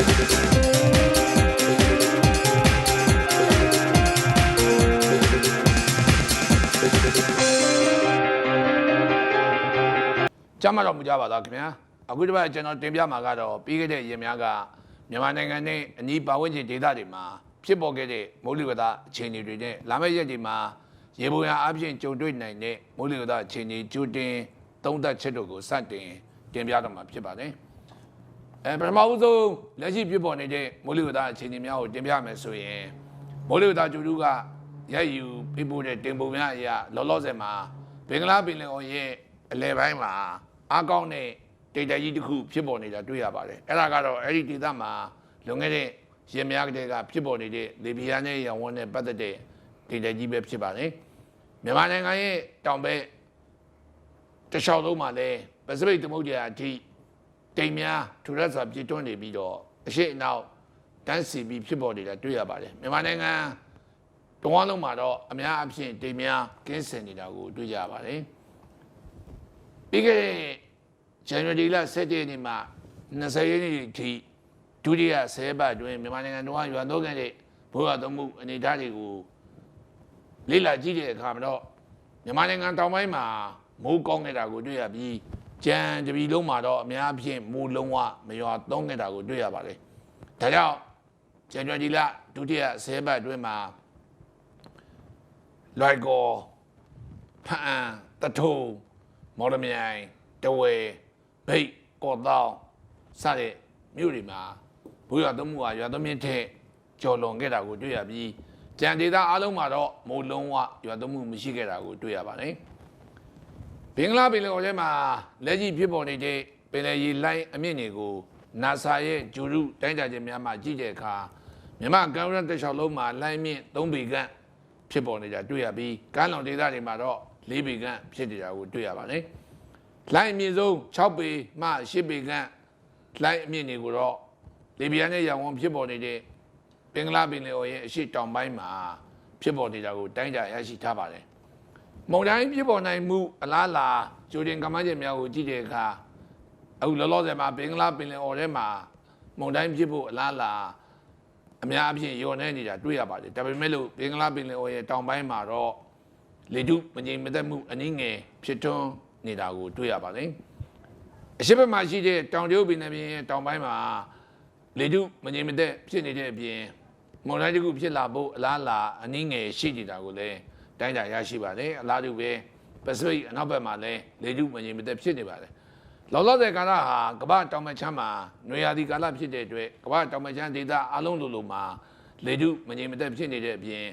ကြမ်းမတော်မူကြပါသားခင်ဗျာအခုတစ်ပတ်ကျွန်တော်တင်ပြမှာကတော့ပြီးခဲ့တဲ့ရင်များကမြန်မာနိုင်ငံနဲ့အနီးပါဝင်ကျင်ဒေသတွေမှာဖြစ်ပေါ်ခဲ့တဲ့မိုးလေဝသအခြေအနေတွေနဲ့လာမယ့်ရက်တွေမှာရေပုံရအပြင်ကြုံတွေ့နိုင်တဲ့မိုးလေဝသအခြေအနေကြိုတင်သုံးသပ်ချက်တို့ကိုစတင်တင်ပြတော့မှာဖြစ်ပါတယ် အဲပထမဦးဆုံးလက်ရှိဖြစ်ပေါ်နေတဲ့မိုးလေဝသအခြေအနေများကိုတင်ပြမယ်ဆိုရင်မိုးလေဝသကြိုတူကရိုက်ယူပြပို့တဲ့တင်ပုံများအရာလောလောဆယ်မှာဘင်္ဂလားပင်လယ်အော်ရဲ့အလဲပိုင်းမှာအားကောင်းတဲ့ဒေတာကြီးတစ်ခုဖြစ်ပေါ်နေတာတွေ့ရပါတယ်အဲ့ဒါကတော့အဲ့ဒီဒေသမှာလွန်ခဲ့တဲ့ရင်များကတည်းကဖြစ်ပေါ်နေတဲ့လေဗီယာနဲ့ရောင်ဝန်းနဲ့ပတ်သက်တဲ့ဒေတာကြီးပဲဖြစ်ပါတယ်မြန်မာနိုင်ငံရဲ့တောင်ဘက်တခြားလုံးမှာလည်းပစိဖိတ်သမုဒ္ဒရာအထိ တိမ်များထူထပ်စွာပြည့်တွန်းနေပြီးတော့အရှိအနောက်တန်းစီပြီးဖြစ်ပေါ်နေတာတွေ့ရပါတယ်မြန်မာနိုင်ငံတဝန်းလုံးမှာတော့အများအပြားတိမ်များကင်းစင်နေတာကိုတွေ့ကြရပါတယ်ပြီးခဲ့တဲ့ဇန်နဝါရီလ17ရက်နေ့မှ20ရက်နေ့ထိဒုတိယဆယ်ပတ်အတွင်းမြန်မာနိုင်ငံတော်ကရွာသွန်းခဲ့တဲ့ဘိုးရသုံးမှုအနေအထားတွေကိုလေ့လာကြည့်တဲ့အခါမှာတော့မြန်မာနိုင်ငံတောင်ပိုင်းမှာမိုးကောင်းခဲ့တာကိုတွေ့ရပြီး ကြံတပြီလုံးမှာတော့အများအပြားမိုးလုံးဝမရွာသွန်းခဲ့တာကိုတွေ့ရပါတယ်။ဒါကြောင့်ဇန်နဝါရီလဒုတိယဆယ်ပတ်အတွင်းမှာလွိုက်ကောဖအံတထုံမော်လမြိုင်တဝဲဘိတ်ကော့တောင်းစတဲ့မြို့တွေမှာဘိုးရွာသွန်းမှုဟာရွာသွန်းမြင့်ထက်ကျော်လွန်ခဲ့တာကိုတွေ့ရပြီးကြံဒေသအလုံးမှာတော့မိုးလုံးဝရွာသွန်းမှုမရှိခဲ့တာကိုတွေ့ရပါတယ်။ဘ င်္ဂလားပင်လယ်အော်ထဲမှာလက်ရှိဖြစ်ပေါ်နေတဲ့ပင်လယ်ရေလိုင်းအမြင့်တွေကို NASA ရဲ့ဂျူရုတိုင်းတာချက်များမှကြည့်တဲ့အခါမြန်မာကမ်းရိုးတန်းတစ်လျှောက်လုံးမှာလိုင်းမြင့်3ပေခန့်ဖြစ်ပေါ်နေတာတွေ့ရပြီးကမ်းလွန်ဒေသတွေမှာတော့4ပေခန့်ဖြစ်နေတာကိုတွေ့ရပါတယ်။လိုင်းအမြင့်ဆုံး6ပေမှ10ပေခန့်လိုင်းအမြင့်တွေကိုတော့လေဗီယာနဲ့ရောင်ဝန်းဖြစ်ပေါ်နေတဲ့ပင်္ဂလားပင်လယ်အော်ရဲ့အရှိတောင်ပိုင်းမှာဖြစ်ပေါ်နေတာကိုတိုင်းကြရရှိထားပါတယ်။ မုန်တိုင်းဖြစ်ပေါ်နိုင်မှုအလားအလာဂျိုဒင်ကမ္ဘာကျင်များကိုကြည့်တဲ့အခါအခုလောလောဆယ်မှာဘင်္ဂလားပင်လယ်အော်ထဲမှာမုန်တိုင်းဖြစ်ဖို့အလားအလာအများအပြားညော်နေနေတာတွေ့ရပါတယ်။ဒါပေမဲ့လို့ဘင်္ဂလားပင်လယ်အော်ရဲ့တောင်ပိုင်းမှာတော့လေတုမငြိမ်မသက်မှုအနည်းငယ်ဖြစ်ထွန်းနေတာကိုတွေ့ရပါတယ်။အရှိတ်ဘက်မှာရှိတဲ့တောင်တရုတ်ပင်လယ်ပြင်ရဲ့တောင်ပိုင်းမှာလေတုမငြိမ်မသက်ဖြစ်နေတဲ့အပြင်မုန်တိုင်းတစ်ခုဖြစ်လာဖို့အလားအလာအနည်းငယ်ရှိနေတာကိုလည်း တိုင်းတာရရှိပါတယ်။အလားတူပဲပစိဖိတ်အနောက်ဘက်မှာလည်းလေတုမငြိမ်မသက်ဖြစ်နေပါတယ်။လောလောဆယ်ကာလဟာကမ္ဘာတောင်မချမ်းမှာနွေရာသီကာလဖြစ်တဲ့အတွက်ကမ္ဘာတောင်မချမ်းဒေသအလုံးလိုလိုမှာလေတုမငြိမ်မသက်ဖြစ်နေတဲ့အပြင်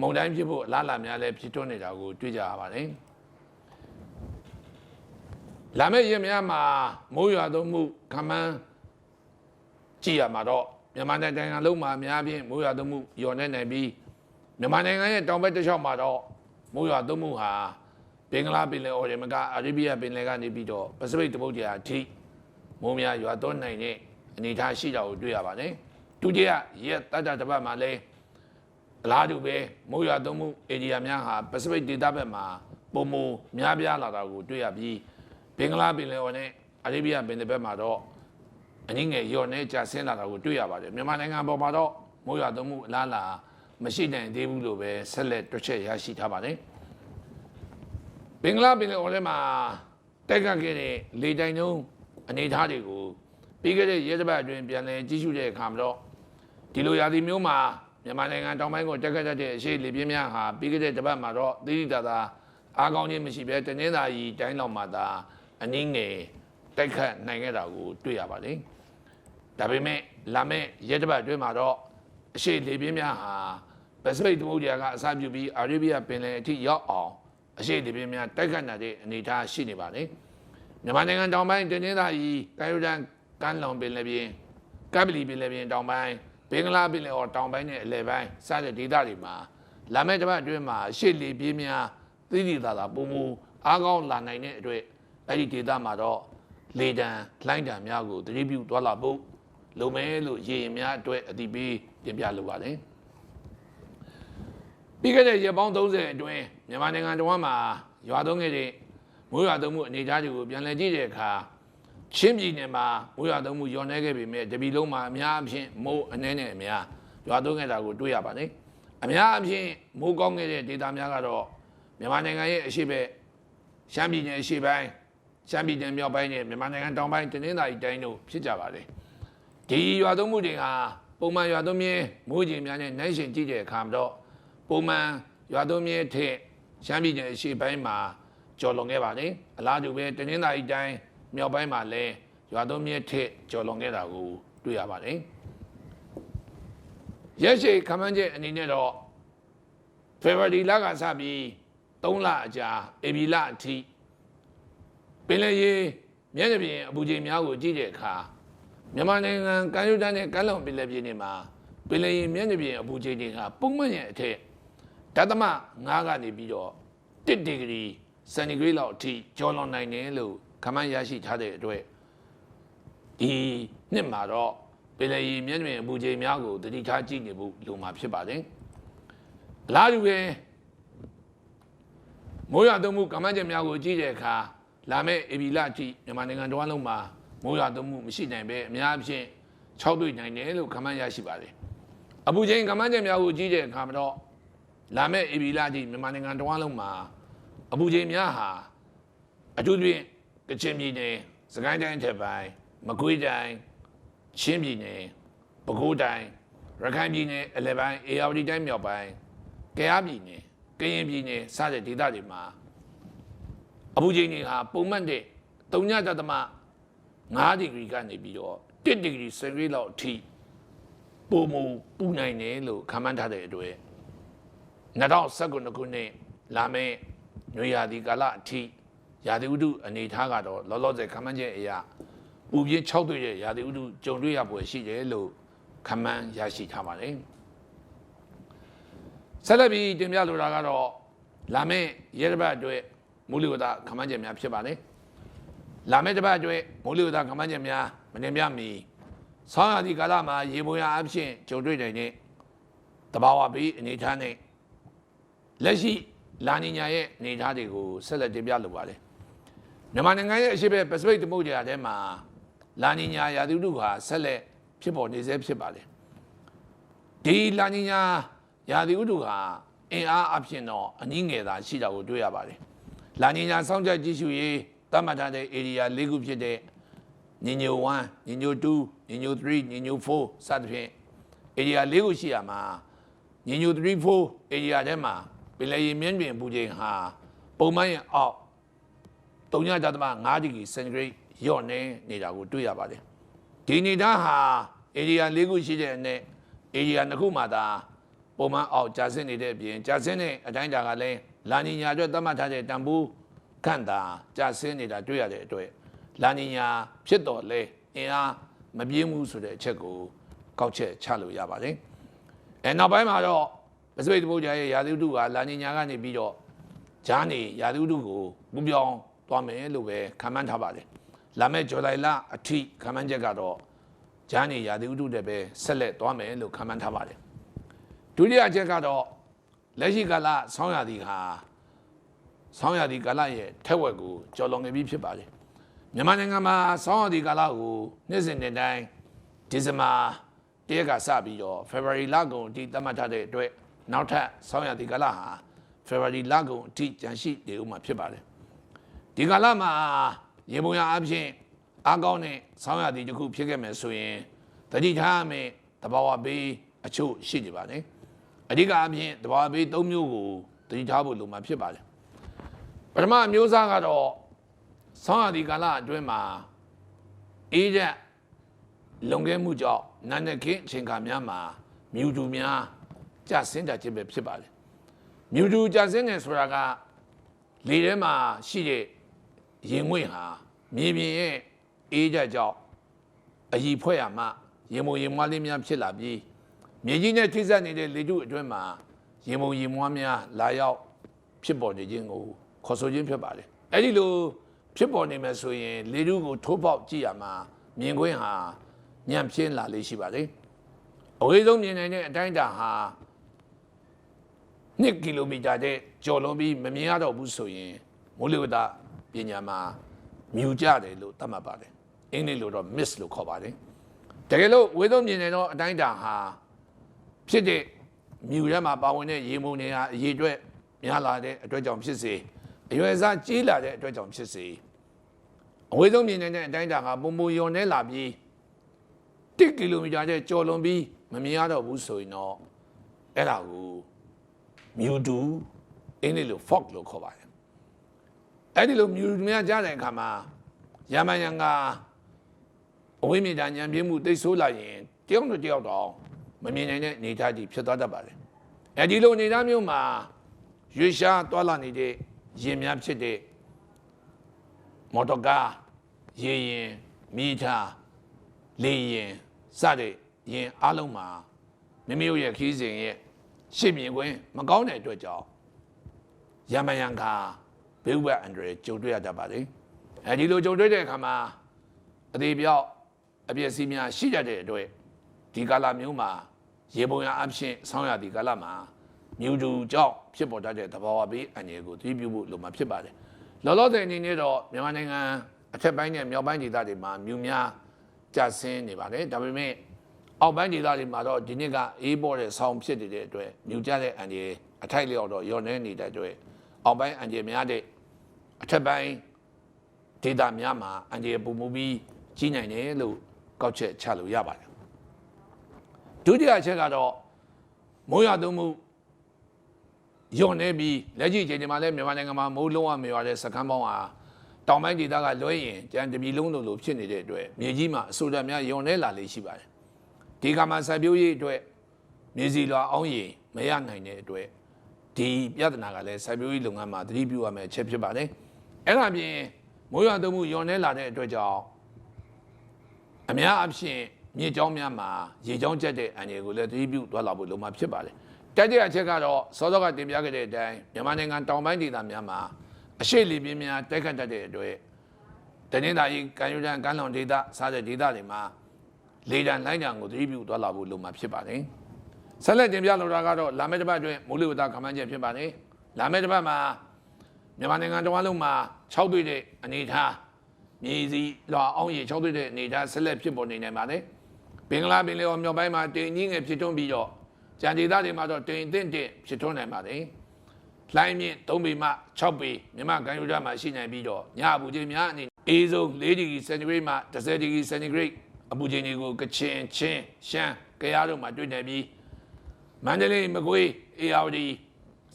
မုန်တိုင်းဖြစ်ဖို့အလားအလာများလည်းဖြစ်ထွန်းနေတာကိုတွေ့ကြရပါတယ်။လာမယ့်ရက်များမှာမိုးရွာသွန်းမှုခမန်းကြည့်ရမှာတော့မြန်မာနိုင်ငံလုံးမှာအများဖြင့်မိုးရွာသွန်းမှုညော်နေနိုင်ပြီး မြန်မာနိုင်ငံရဲ့တောင်ဘက်တစ်လျှောက်မှာတော့မိုးရွာသွန်းမှုဟာဘင်္ဂလားပင်လယ်အော်ရမကအာရေဗီးယားပင်လယ်ကနေပြီးတော့ပစိဖိတ်သမုဒ္ဒရာအထိမိုးများရွာသွန်းနိုင်တဲ့အနေအထားရှိတာကိုတွေ့ရပါတယ်ဒုတိယရက်တတတပတ်မှာလည်းအလားတူပဲမိုးရွာသွန်းမှုဧရိယာများဟာပစိဖိတ်ဒေသဘက်မှာပုံမများပြားလာတာကိုတွေ့ရပြီးဘင်္ဂလားပင်လယ်အော်နဲ့အာရေဗီးယားပင်လယ်ဘက်မှာတော့အနည်းငယ်ရော့နေကြဆင်းလာတာကိုတွေ့ရပါတယ်မြန်မာနိုင်ငံပေါ်မှာတော့မိုးရွာသွန်းမှုအလားအလာ မရှိနိုင်သေးဘူးလို့ပဲဆက်လက်တွက်ချက်ရရှိထားပါတယ်ဘင်္ဂလားပင်လယ်အော်ထဲမှာတိုက်ကပ်ခဲ့တဲ့လေတိုင်တုံးအနေအထားတွေကိုပြီးခဲ့တဲ့ရဲစပတ်အတွင်းပြန်လည်ကြည့်ရှုတဲ့အခါမှာတော့ဒီလိုရာသီမျိုးမှာမြန်မာနိုင်ငံတောင်ပိုင်းကိုတက်ခတ်တတ်တဲ့အရှိလေပြင်းများဟာပြီးခဲ့တဲ့တစ်ပတ်မှာတော့သီးသီးသာသာအားကောင်းခြင်းမရှိဘဲတနင်္သာရီတိုင်းလောက်မှာသာအနည်းငယ်တိုက်ခတ်နိုင်ခဲ့တာကိုတွေ့ရပါတယ်။ဒါပေမဲ့လာမယ့်ရက်တစ်ပတ်အတွင်းမှာတော့ အရှိလေပြင်းများဟာပစိဖိတ်သမုဒ္ဒရာကအစပြုပြီးအာရေဗီးယားပင်လယ်အထိရောက်အောင်အရှိလေပြင်းများတိုက်ခတ်နိုင်တဲ့အနေအထားရှိနေပါတယ်။မြန်မာနိုင်ငံတောင်ပိုင်းတင်းတင်းသာရီကမ်းရိုးတန်းကမ်းလွန်ပင်လယ်ပြင်ကပ်ပလီပင်လယ်ပြင်တောင်ပိုင်းဘင်္ဂလားပင်လယ်အော်တောင်ပိုင်းနဲ့အလယ်ပိုင်းစတဲ့ဒေသတွေမှာလာမယ့်တစ်ပတ်အတွင်းမှာအရှိလေပြင်းများသီးသီးသာသာပုံမူအားကောင်းလာနိုင်တဲ့အတွက်အဲ့ဒီဒေသမှာတော့လေတံလှိုင်းတံများကိုသတိပြုသွားလာဖို့ လုံမဲလို့ရေရင်များအတွက်အတိပေးတင်ပြလိုပါတယ်ပြီးခဲ့တဲ့ရက်ပေါင်း30အတွင်းမြန်မာနိုင်ငံတော်မှာရွာသွန်းခဲ့တဲ့မိုးရွာသွန်းမှုအနေအထားတွေကိုပြန်လည်ကြည့်တဲ့အခါချင်းပြည်နယ်မှာမိုးရွာသွန်းမှုညော်နေခဲ့ပေမဲ့တပြည်လုံးမှာအများအပြားမိုးအနှဲနဲ့အများရွာသွန်းခဲ့တာကိုတွေ့ရပါတယ်အများအပြားမိုးကောင်းခဲ့တဲ့ဒေသများကတော့မြန်မာနိုင်ငံရဲ့အရှိဘက်ရှမ်းပြည်နယ်အရှိပိုင်းရှမ်းပြည်နယ်မြောက်ပိုင်းနဲ့မြန်မာနိုင်ငံတောင်ပိုင်းတနင်္သာရီတိုင်းတို့ဖြစ်ကြပါတယ် ဒီရွာသွန်းမှုတွေဟာပုံမှန်ရွာသွန်းမြဲမိုးကြီးများနဲ့နိုင်ရှင်ကြည့်တဲ့အခါမှာတော့ပုံမှန်ရွာသွန်းမြဲထက်ရှမ်းပြည်နယ်အရှိပိုင်းမှာကျော်လွန်ခဲ့ပါတယ်အလားတူပဲတနင်္သာရီတိုင်းမြောက်ပိုင်းမှာလည်းရွာသွန်းမြဲထက်ကျော်လွန်ခဲ့တာကိုတွေ့ရပါတယ်ရက်ရှိခမန်းချက်အနေနဲ့တော့ဖေဖော်ဝါရီလကစပြီး3လအကြာဧပြီလအထိပင်လယ်ရေမျက်နှာပြင်အပူချိန်များကိုကြည့်တဲ့အခါ မြန်မာနိုင်ငံကမ်းရိုးတန်းနဲ့ကမ်းလွန်ပင်လယ်ပြင်တွေမှာပင်လယ်ရေမျက်နှာပြင်အပူချိန်တွေကပုံမှန်ရဲ့အထက်ဓာတ်သမ9ကနေပြီးတော့1ဒီဂရီစင်တီဂရိတ်လောက်အထိကျော်လွန်နိုင်တယ်လို့ခန့်မှန်းရရှိထားတဲ့အတွက်ဒီနှစ်မှာတော့ပင်လယ်ရေမျက်နှာပြင်အပူချိန်များကိုတတိထားကြည့်နေဖို့လိုမှာဖြစ်ပါတယ်။အလားတူပဲမိုးရွာသွန်းမှုကမ္ဘာ့ချက်များကိုကြည့်တဲ့အခါလာမယ့်ဧပြီလအထိမြန်မာနိုင်ငံတော်အလုံးမှာ မိုးရွာသွန်းမှုမရှိနိုင်ပဲအများအပြား6တွေ့နိုင်တယ်လို့ခန့်မှန်းရရှိပါတယ်။အပူချိန်ကမ္ဘာ့ချက်များကိုကြည့်တဲ့အခါမှာတော့လာမယ့်ဧပြီလအထိမြန်မာနိုင်ငံတော်အလုံးမှာအပူချိန်များဟာအထူးသဖြင့်ကချင်ပြည်နယ်စကိုင်းတိုင်းထက်ပိုင်းမကွေးတိုင်းချင်းပြည်နယ်ပဲခူးတိုင်းရခိုင်ပြည်နယ်အလယ်ပိုင်းအေရဝတီတိုင်းမြောက်ပိုင်းကယားပြည်နယ်ကရင်ပြည်နယ်စတဲ့ဒေသတွေမှာအပူချိန်တွေဟာပုံမှန်တဲ့ 3.5ဒီဂရီကနေပြီးတော့1ဒီဂရီစင်တီဂရိတ်လောက်အထိပုံမူပူနိုင်တယ်လို့ခန့်မှန်းထားတဲ့အတွက်2019ခုနှစ်လာမယ့်ညရာသီကာလအထိရာသီဥတုအနေအထားကတော့လောလောဆယ်ခန့်မှန်းချက်အရပူပြင်း6တွေ့တဲ့ရာသီဥတုကြုံတွေ့ရပွဲရှိတယ်လို့ခန့်မှန်းရရှိထားပါတယ်ဆက်လက်ပြီးတင်ပြလိုတာကတော့လာမယ့်ရဲတစ်ပတ်အတွက်မိုးလေဝသခန့်မှန်းချက်များဖြစ်ပါတယ်။ လာမယ့်တစ်ပတ်အတွက်မိုးလေဝသခန့်မှန်းချက်များမတင်ပြမီဆောင်းရာသီကာလမှာရေပေါ်ရာအဖြစ်ကြုံတွေ့နေတဲ့တဘာဝဘေးအနေအထားနဲ့လက်ရှိလာနီညာရဲ့အနေအထားတွေကိုဆက်လက်တင်ပြလိုပါတယ်။မြန်မာနိုင်ငံရဲ့အရှိဘက်ပစိဖိတ်သမုဒ္ဒရာထဲမှာလာနီညာရာသီဥတုဟာဆက်လက်ဖြစ်ပေါ်နေဆဲဖြစ်ပါတယ်။ဒီလာနီညာရာသီဥတုဟာအင်အားအဖြစ်တော့အနည်းငယ်သာရှိတာကိုတွေ့ရပါတယ်။လာနီညာစောင့်ကြပ်ကြည့်ရှုရေး သတ်မှတ်ထားတဲ့ area ၄ခုဖြစ်တဲ့ညညို1ညညို2ညညို3ညညို4စသဖြင့် area ၄ခုရှိရမှာညညို3 4 area ထဲမှာပင်လယ်ရေမြင့်ပြင်ပူချိန်ဟာပုံမှန်ရဲ့အောက်3.5ဒီဂရီစင်တီဂရိတ်လျော့နေနေတာကိုတွေ့ရပါတယ်။ဒီနေသားဟာ area ၄ခုရှိတဲ့အနက် area နှစ်ခုမှာသာပုံမှန်အောက်ကြာဆင်းနေတဲ့အပြင်ကြာဆင်းတဲ့အတိုင်းအတာကလည်းလာနီညာအတွက်သတ်မှတ်ထားတဲ့တန်ဖိုး ခန့်တာကြာဆင်းနေတာတွေ့ရတဲ့အတွက်လာနီညာဖြစ်တော်လဲအင်အားမပြင်းဘူးဆိုတဲ့အချက်ကိုကောက်ချက်ချလို့ရပါတယ်။အဲနောက်ပိုင်းမှာတော့ပစိဖိတ်သမုဒ္ဒရာရဲ့ရာသီဥတုကလာနီညာကနေပြီးတော့ဂျားနေရာသီဥတုကိုပူပြောင်းသွားမယ်လို့ပဲခန့်မှန်းထားပါတယ်။လာမယ့်ဇူလိုင်လအထိခန့်မှန်းချက်ကတော့ဂျားနေရာသီဥတုတွေပဲဆက်လက်သွားမယ်လို့ခန့်မှန်းထားပါတယ်။ဒုတိယအချက်ကတော့လက်ရှိကာလဆောင်းရာသီဟာ ဆောင်းရာသီကာလရဲ့ထက်ဝက်ကိုကျော်လွန်နေပြီဖြစ်ပါတယ်။မြန်မာနိုင်ငံမှာဆောင်းရာသီကာလကိုနှစ်စဉ်နှစ်တိုင်းဒီဇင်ဘာတရက်ကစပြီးတော့ February လကုန်အထိသတ်မှတ်ထားတဲ့အတွက်နောက်ထပ်ဆောင်းရာသီကာလဟာ February လကုန်အထိကြန့်ရှိနေဦးမှာဖြစ်ပါတယ်။ဒီကာလမှာရေပုံရအဖြစ်အားကောင်းတဲ့ဆောင်းရာသီတစ်ခုဖြစ်ခဲ့မယ်ဆိုရင်တတိထားရမယ်တဘာဝဘေးအချို့ရှိနေပါတယ်။အဓိကအဖြစ်တဘာဝဘေး၃မျိုးကိုတတိထားဖို့လိုမှာဖြစ်ပါတယ်။ ပထမအမျိုးအစားကတော့ဆောင်းရာသီကာလအတွင်းမှာအေးတဲ့လုံခဲ့မှုကြောင့်နာနေခင်းအချိန်ခါများမှာမြူတူများကြဆင်းတတ်ခြင်းပဲဖြစ်ပါတယ်မြူတူကြဆင်းတယ်ဆိုတာကလေထဲမှာရှိတဲ့ရင်ငွေ့ဟာမြေပြင်ရဲ့အေးကြကြောင့်အည်ဖွဲ့ရမှရေမုံရေမွားလေးများဖြစ်လာပြီးမြေကြီးနဲ့ထိစပ်နေတဲ့လေထုအတွင်းမှာရေမုံရေမွားများလာရောက်ဖြစ်ပေါ်နေခြင်းကို ခေါ်ဆိုခြင်းဖြစ်ပါတယ်အဲ့ဒီလိုဖြစ်ပေါ်နေမယ်ဆိုရင်လေထုကိုထိုးပေါက်ကြည့်ရမှာမြင်ကွင်းဟာညံ့ပြင်းလာလေးရှိပါတယ်အဝေးဆုံးမြင်နိုင်တဲ့အတိုင်းအတာဟာ2ကီလိုမီတာတဲ့ကျော်လွန်ပြီးမမြင်ရတော့ဘူးဆိုရင်မိုးလေဝသပညာမှာမြူကြတယ်လို့သတ်မှတ်ပါတယ်အင်္ဂလိပ်လိုတော့ miss လို့ခေါ်ပါတယ်တကယ်လို့ဝေသုံးမြင်နေတော့အတိုင်းအတာဟာဖြစ်တဲ့မြူထဲမှာပါဝင်တဲ့ရေမုန်တွေဟာအရေအတွက်များလာတဲ့အတွက်ကြောင့်ဖြစ်စေ အရွယ်စားကြီးလာတဲ့အတွက်ကြောင့်ဖြစ်စေအဝေးဆုံးမြင်နေတဲ့အတိုင်းအတာကပုံပုံယုံနေလာပြီး1ကီလိုမီတာကျကျော်လွန်ပြီးမမြင်ရတော့ဘူးဆိုရင်တော့အဲ့ဒါကိုမြူတူအင်းလေးလို fog လို့ခေါ်ပါတယ်အဲ့ဒီလိုမြူတူများကြားတဲ့အခါမှာရမန်ယံကအဝိမေတာဉာဏ်ပြင်းမှုတိတ်ဆိုးလာရင်တယောက်နဲ့တယောက်တော့မမြင်နိုင်တဲ့အနေအထားကြီးဖြစ်သွားတတ်ပါတယ်အဲဒီလိုအနေအထားမျိုးမှာရွေရှားသွားလာနေတဲ့ ရင်များဖြစ်တဲ့မော်တော်ကားရေရင်မီတာလေရင်စတဲ့ရင်အလုံးမှာမိမိတို့ရဲ့ခီးစဉ်ရဲ့ရှေ့မြင်ခွင့်မကောင်းတဲ့အတွက်ကြောင့်ရမယံခါဘေးဥပအန်ဒရကြုံတွေ့ရတတ်ပါလေအဲဒီလိုကြုံတွေ့တဲ့အခါမှာအသေးပြောက်အပြည့်စီးများရှိတတ်တဲ့အတွက်ဒီကာလမျိုးမှာရေပုံရအဖြစ်ဆောင်းရဒီကာလမှာ မြူတူကြောင့်ဖြစ်ပေါ်တတ်တဲ့သဘာဝဘေးအန္တရာယ်ကိုသတိပြုဖို့လိုမှာဖြစ်ပါတယ်လောလောဆယ်အနေနဲ့တော့မြန်မာနိုင်ငံအထက်ပိုင်းနဲ့မြောက်ပိုင်းဒေသတွေမှာမြူများကျဆင်းနေပါတယ်ဒါပေမဲ့အောက်ပိုင်းဒေသတွေမှာတော့ဒီနှစ်ကအေးပေါ်တဲ့ဆောင်းဖြစ်နေတဲ့အတွက်မြူကျတဲ့အန္တရာယ်အထိုက်လျောက်တော့ညော်နေနေတဲ့အတွက်အောက်ပိုင်းအန္တရာယ်များတဲ့အထက်ပိုင်းဒေသများမှာအန္တရာယ်ပုံမူပြီးကြီးနိုင်တယ်လို့ကောက်ချက်ချလို့ရပါတယ်ဒုတိယအချက်ကတော့မိုးရွာသွန်းမှု ညွန်နေပြီးလက်ရှိအချိန်ဒီမှာလည်းမြန်မာနိုင်ငံမှာမိုးလုံးဝမရွာတဲ့စကမ်းပေါင်းဟာတောင်ပိုင်းဒေသကလွှဲရင်ကြံတပြီလုံးလိုလိုဖြစ်နေတဲ့အတွက်မြေကြီးမှာအဆိုးဓာတ်များညွန်နေလာလေးရှိပါတယ်ဒီကမှာစိုက်ပျိုးရေးအတွက်မြေစီလွာအောင်ရင်မရနိုင်တဲ့အတွက်ဒီပြဿနာကလည်းစိုက်ပျိုးရေးလုပ်ငန်းမှာသတိပြုရမယ့်အချက်ဖြစ်ပါတယ်အဲ့ဒါပြင်မိုးရွာသွန်းမှုညွန်နေလာတဲ့အတွက်ကြောင့်အများအပြားမြေကြောင်းများမှာရေကြောင်းကျက်တဲ့အန်ရည်ကိုလည်းသတိပြုသွားလာဖို့လိုမှာဖြစ်ပါတယ် တိုက်တဲ့အချက်ကတော့စောစောကတင်ပြခဲ့တဲ့အတိုင်းမြန်မာနိုင်ငံတောင်ပိုင်းဒေသများမှာအရှိလီပြင်းများတိုက်ခတ်တတ်တဲ့အတွက်တနင်္သာရီကံယူတန်းကမ်းလွန်ဒေသစားတဲ့ဒေသတွေမှာလေတံလိုင်းတံကိုသတိပြုသွားလာဖို့လိုမှာဖြစ်ပါတယ်ဆက်လက်တင်ပြလိုတာကတော့လာမယ့်တစ်ပတ်အတွင်းမိုးလေဝသခန့်မှန်းချက်ဖြစ်ပါတယ်လာမယ့်တစ်ပတ်မှာမြန်မာနိုင်ငံတစ်ဝန်းလုံးမှာ6တွေ့တဲ့အနေအထားမြေစီလောအောင်ရေ6တွေ့တဲ့အနေအထားဆက်လက်ဖြစ်ပေါ်နေနိုင်ပါတယ်ဘင်္ဂလားပင်လယ်ော်မြောက်ပိုင်းမှာတင်ကြီးငယ်ဖြစ်ထွန်းပြီးတော့ ကြံဒေသတွေမှာတော့တင်အသင့်တင်ဖြစ်ထွန်းနိုင်ပါတယ်။လှိုင်းမြင့်3ပေမှ6ပေမြမကန်ယူဒမှာရှိနိုင်ပြီးတော့ညအပူချိန်များအနေအေးဆုံး4ဒီဂရီစင်တီဂရိတ်မှ10ဒီဂရီစင်တီဂရိတ်အပူချိန်တွေကိုကချင်ချင်းရှမ်းကရားတို့မှာတွေ့နေပြီးမန္တလေးမကွေးအေရဝတီ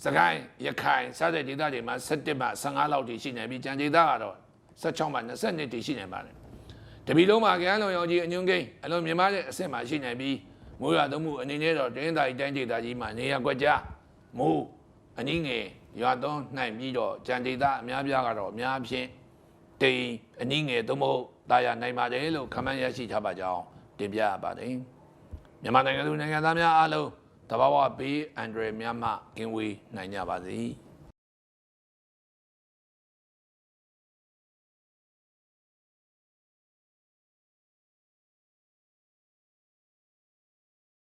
စကိုင်းရခိုင်စတဲ့ဒေသတွေမှာ17မှ15လောက်ထိရှိနေပြီးကြံဒေသကတော့16မှ22ထိရှိနေပါတယ်။တပီလုံးမှာကရန်လုံရောင်ကြီးအညွန့်ကိန်းအလုံးမြင်မတဲ့အဆင့်မှာရှိနေပြီး မိုးရွာသွန်းမှုအနေနဲ့တော့တင်းသာရီတိုင်းဒေသကြီးမှာနေရာကွက်ကြားမိုးအနည်းငယ်ရွာသွန်းနိုင်ပြီးတော့ကြံဒေသအများပြားကတော့အများဖြင့်တိမ်အနည်းငယ်သို့မဟုတ်တာယာနိုင်ပါတယ်လို့ခန့်မှန်းရရှိထားပါကြောင်းတင်ပြရပါတယ်မြန်မာနိုင်ငံသူနိုင်ငံသားများအားလုံးတဘာဝဘေးအန်ဒရယ်များမှကင်းဝေးနိုင်ကြပါစေ။